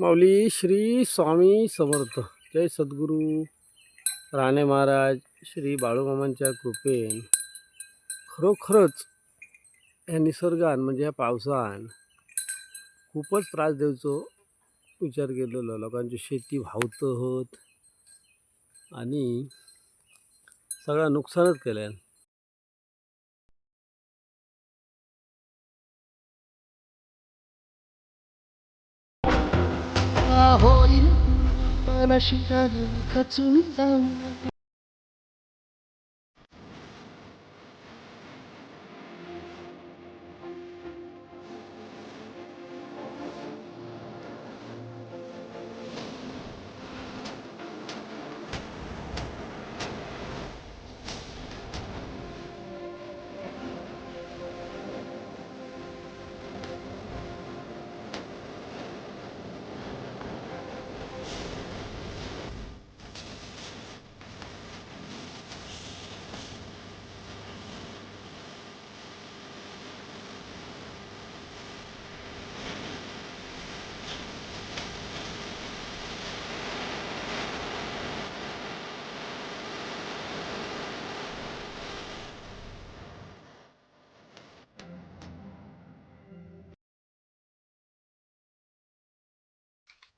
माऊली श्री स्वामी समर्थ. जय सद्गुरू. राणे महाराज श्री बाळूमामांच्या कृपेन. खरोखरच ह्या निसर्गान म्हणजे ह्या पावसान खूपच त्रास द्यायचो विचार केलेलो. लोकांची शेती व्हावत होत आणि सगळं नुकसानच が老いるまま知らぬ勝見山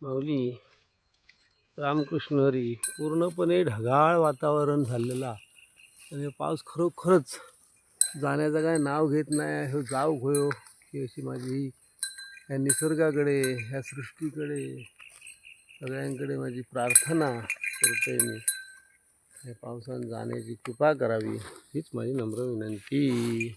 माऊली रामकृष्ण हरी पूर्णपणे ढगाळ वातावरण झालेलं आणि पाऊस खरोखरच जाण्याचं काय नाव घेत नाही हो जाऊ होयो ही अशी माझी ह्या निसर्गाकडे ह्या सृष्टीकडे सगळ्यांकडे माझी प्रार्थना करतोय मी. या पावसानं जाण्याची कृपा करावी हीच माझी नम्र विनंती.